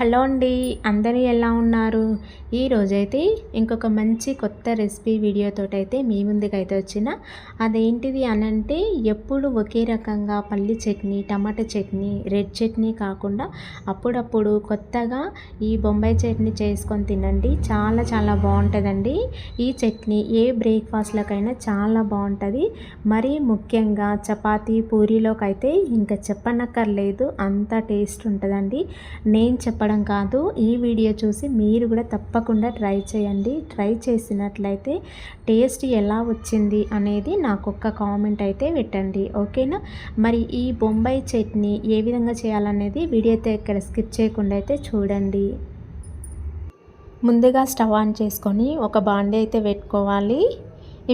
Hello అండి అందరూ ఎలా ఉన్నారు? ఈరోజైతే ఇంకొక మంచి కొత్త రెసిపీ వీడియోతో అయితే మీ ముందుకైతే వచ్చిన. అదేంటిది అనంటే ఎప్పుడు ఒకే రకంగా పల్లి చట్నీ టమాటా చట్నీ రెడ్ చట్నీ కాకుండా అప్పుడప్పుడు కొత్తగా ఈ బొంబాయి చట్నీ చేసుకొని తినండి. చాలా చాలా బాగుంటుందండి. ఈ చట్నీ ఏ బ్రేక్ఫాస్ట్లకైనా చాలా బాగుంటుంది. మరీ ముఖ్యంగా చపాతీ పూరీలోకైతే అయితే ఇంకా చెప్పనక్కర్లేదు. అంత టేస్ట్ ఉంటుందండి. నేను చెప్పడం కాదు ఈ వీడియో చూసి మీరు కూడా తప్పకుండా ట్రై చేయండి. ట్రై చేసినట్లయితే టేస్ట్ ఎలా వచ్చింది అనేది నాకు ఒక్క కామెంట్ అయితే పెట్టండి. ఓకేనా? మరి ఈ బొంబాయి చట్నీ ఏ విధంగా చేయాలనేది వీడియో అయితే ఇక్కడ స్కిప్ చేయకుండా అయితే చూడండి. ముందుగా స్టవ్ ఆన్ చేసుకొని ఒక బాండీ అయితే పెట్టుకోవాలి.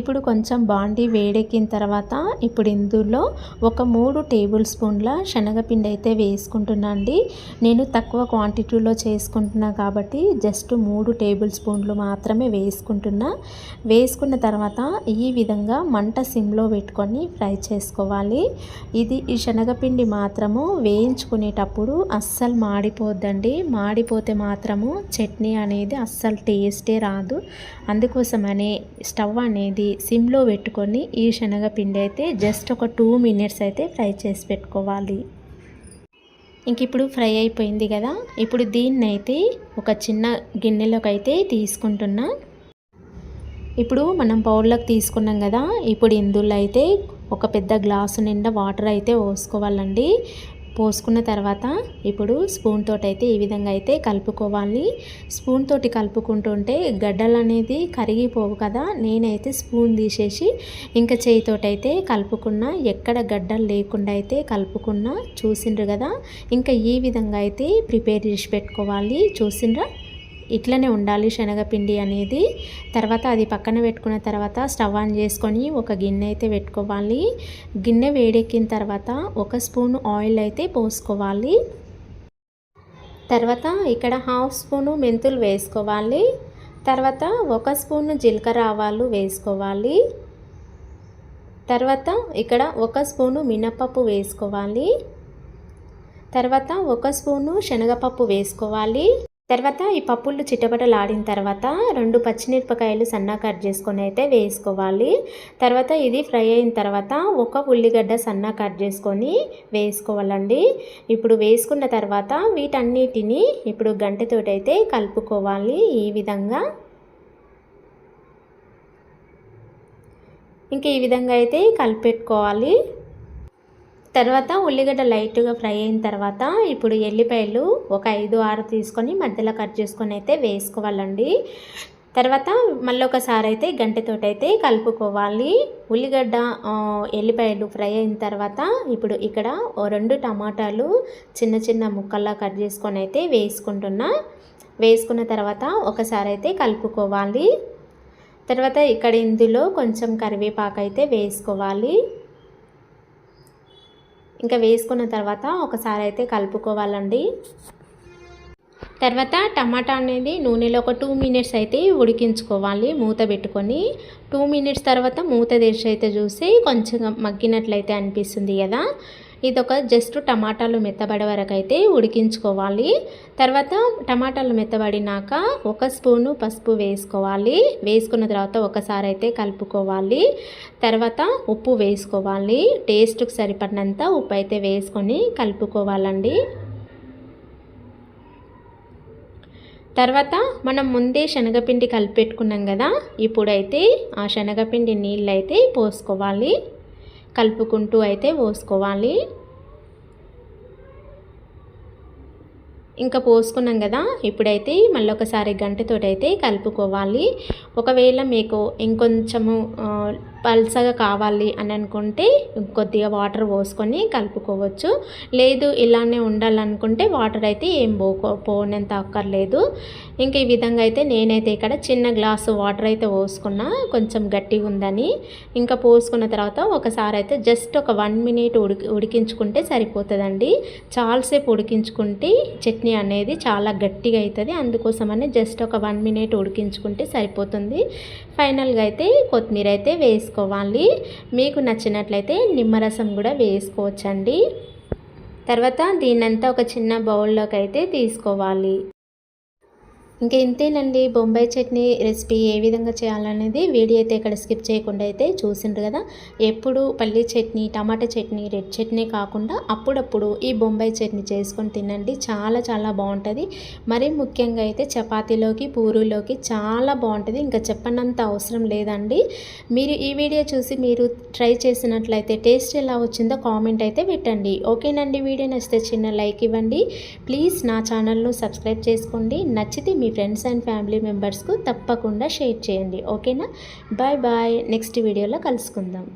ఇప్పుడు కొంచెం బాండి వేడెక్కిన తర్వాత ఇప్పుడు ఇందులో ఒక మూడు టేబుల్ స్పూన్ల శనగపిండి అయితే వేసుకుంటున్నా అండి. నేను తక్కువ క్వాంటిటీలో చేసుకుంటున్నా కాబట్టి జస్ట్ మూడు టేబుల్ స్పూన్లు మాత్రమే వేసుకుంటున్నా. వేసుకున్న తర్వాత ఈ విధంగా మంట సిమ్లో పెట్టుకొని ఫ్రై చేసుకోవాలి. ఇది ఈ శనగపిండి మాత్రము వేయించుకునేటప్పుడు అస్సలు మాడిపోద్దండి. మాడిపోతే మాత్రము చట్నీ అనేది అస్సలు టేస్టే రాదు. అందుకోసమనే స్టవ్ అనేది సిమ్లో పెట్టుకొని ఈ శనగపిండి అయితే జస్ట్ ఒక టూ మినిట్స్ అయితే ఫ్రై చేసి పెట్టుకోవాలి. ఇంక ఇప్పుడు ఫ్రై అయిపోయింది కదా ఇప్పుడు దీన్ని అయితే ఒక చిన్న గిన్నెలోకి అయితే తీసుకుంటున్నా. ఇప్పుడు మనం పౌడర్లోకి తీసుకున్నాం కదా ఇప్పుడు ఇందులో అయితే ఒక పెద్ద గ్లాసు నిండా వాటర్ అయితే పోసుకోవాలండి. పోసుకున్న తర్వాత ఇప్పుడు స్పూన్ తోటి అయితే ఈ విధంగా అయితే కలుపుకోవాలి. స్పూన్ తోటి కలుపుకుంటుంటే గడ్డలు అనేది కరిగిపోవు కదా. నేనైతే స్పూన్ తీసేసి ఇంకా చేయితోటి అయితే కలుపుకున్నా. ఎక్కడ గడ్డలు లేకుండా అయితే కలుపుకున్నా. చూసిండ్రు కదా. ఇంకా ఈ విధంగా అయితే ప్రిపేర్ చేసి పెట్టుకోవాలి. చూసిండ్రా? ఇట్లనే ఉండాలి శనగపిండి అనేది. తర్వాత అది పక్కన పెట్టుకున్న తర్వాత స్టవ్ ఆన్ చేసుకొని ఒక గిన్నె అయితే పెట్టుకోవాలి. గిన్నె వేడెక్కిన తర్వాత ఒక స్పూన్ ఆయిల్ అయితే పోసుకోవాలి. తర్వాత ఇక్కడ హాఫ్ స్పూను మెంతులు వేసుకోవాలి. తర్వాత ఒక స్పూను జీలకర్ర ఆవాలు వేసుకోవాలి. తర్వాత ఇక్కడ ఒక స్పూను మినపప్పు వేసుకోవాలి. తర్వాత ఒక స్పూను శనగపప్పు వేసుకోవాలి. తర్వాత ఈ పప్పులు చిట్టపటలాడిన తర్వాత రెండు పచ్చిమిరపకాయలు సన్నా కట్ చేసుకొని అయితే వేసుకోవాలి. తర్వాత ఇది ఫ్రై అయిన తర్వాత ఒక ఉల్లిగడ్డ సన్నా కట్ చేసుకొని వేసుకోవాలండి. ఇప్పుడు వేసుకున్న తర్వాత వీటన్నిటిని ఇప్పుడు గంటతోటైతే కలుపుకోవాలి ఈ విధంగా. ఇంకా ఈ విధంగా అయితే కలిపెట్టుకోవాలి. తర్వాత ఉల్లిగడ్డ లైట్గా ఫ్రై అయిన తర్వాత ఇప్పుడు ఎల్లిపాయలు ఒక ఐదు ఆరు తీసుకొని మధ్యలో కట్ చేసుకొని అయితే వేసుకోవాలండి. తర్వాత మళ్ళీ ఒకసారి అయితే గంటతోటి అయితే కలుపుకోవాలి. ఉల్లిగడ్డ ఎల్లిపాయలు ఫ్రై అయిన తర్వాత ఇప్పుడు ఇక్కడ రెండు టమాటాలు చిన్న చిన్న ముక్కల్లా కట్ చేసుకొని అయితే వేసుకుంటున్నా. వేసుకున్న తర్వాత ఒకసారి అయితే కలుపుకోవాలి. తర్వాత ఇక్కడ ఇందులో కొంచెం కరివేపాకు అయితే వేసుకోవాలి. ఇంకా వేసుకున్న తర్వాత ఒకసారి అయితే కలుపుకోవాలండి. తర్వాత టమాటా అనేది నూనెలో ఒక టూ మినిట్స్ అయితే ఉడికించుకోవాలి మూత పెట్టుకొని. టూ మినిట్స్ తర్వాత మూత తెరిచి అయితే చూసి కొంచెం మగ్గినట్లయితే అనిపిస్తుంది కదా. ఇదొక జస్ట్ టమాటాలు మెత్తబడే వరకు అయితే ఉడికించుకోవాలి. తర్వాత టమాటాలు మెత్తబడినాక ఒక స్పూను పసుపు వేసుకోవాలి. వేసుకున్న తర్వాత ఒకసారి అయితే కలుపుకోవాలి. తర్వాత ఉప్పు వేసుకోవాలి. టేస్ట్కి సరిపడినంత ఉప్పు అయితే వేసుకొని కలుపుకోవాలండి. తర్వాత మనం ముందే శనగపిండి కలిపెట్టుకున్నాం కదా ఇప్పుడైతే ఆ శనగపిండి నీళ్ళు అయితే పోసుకోవాలి. కలుపుకుంటూ అయితే పోసుకోవాలి. ఇంకా పోసుకున్నాం కదా ఇప్పుడైతే మళ్ళీ ఒకసారి గంటతోటి అయితే కలుపుకోవాలి. ఒకవేళ మీకు ఇంకొంచెము పల్సగా కావాలి అని అనుకుంటే కొద్దిగా వాటర్ పోసుకొని కలుపుకోవచ్చు. లేదు ఇలానే ఉండాలనుకుంటే వాటర్ అయితే ఏం పోకో పోనంత అక్కర్లేదు. ఇంకా ఈ విధంగా అయితే నేనైతే ఇక్కడ చిన్న గ్లాసు వాటర్ అయితే పోసుకున్నా కొంచెం గట్టిగా ఉందని. ఇంకా పోసుకున్న తర్వాత ఒకసారి అయితే జస్ట్ ఒక వన్ మినిట్ ఉడికి ఉడికించుకుంటే సరిపోతుందండి. చాలాసేపు ఉడికించుకుంటే చట్నీ అనేది చాలా గట్టిగా అవుతుంది అందుకోసమని జస్ట్ ఒక వన్ మినిట్ ఉడికించుకుంటే సరిపోతుంది. ఫైనల్గా అయితే కొత్తిమీర అయితే వేసుకోవాలి. మీకు నచ్చినట్లయితే నిమ్మరసం కూడా వేసుకోవచ్చండి. తర్వాత దీన్నంతా ఒక చిన్న బౌల్లోకి అయితే తీసుకోవాలి. ఇంకా ఇంతేనండి. బొంబాయి చట్నీ రెసిపీ ఏ విధంగా చేయాలనేది వీడియో అయితే ఇక్కడ స్కిప్ చేయకుండా అయితే చూసిండ్రు కదా. ఎప్పుడు పల్లి చట్నీ టమాటా చట్నీ రెడ్ చట్నీ కాకుండా అప్పుడప్పుడు ఈ బొంబాయి చట్నీ చేసుకొని తినండి. చాలా చాలా బాగుంటుంది. మరీ ముఖ్యంగా అయితే చపాతీలోకి పూరీలోకి చాలా బాగుంటుంది. ఇంకా చెప్పనంత అవసరం లేదండి. మీరు ఈ వీడియో చూసి మీరు ట్రై చేసినట్లయితే టేస్ట్ ఎలా వచ్చిందో కామెంట్ అయితే పెట్టండి. ఓకేనండి. వీడియో నచ్చితే చిన్న లైక్ ఇవ్వండి. ప్లీజ్ నా ఛానల్ను సబ్స్క్రైబ్ చేసుకోండి. నచ్చితే మీ ఫ్రెండ్స్ అండ్ ఫ్యామిలీ మెంబర్స్కు తప్పకుండా షేర్ చేయండి. ఓకేనా బాయ్ బాయ్ నెక్స్ట్ వీడియోలో కలుసుకుందాం.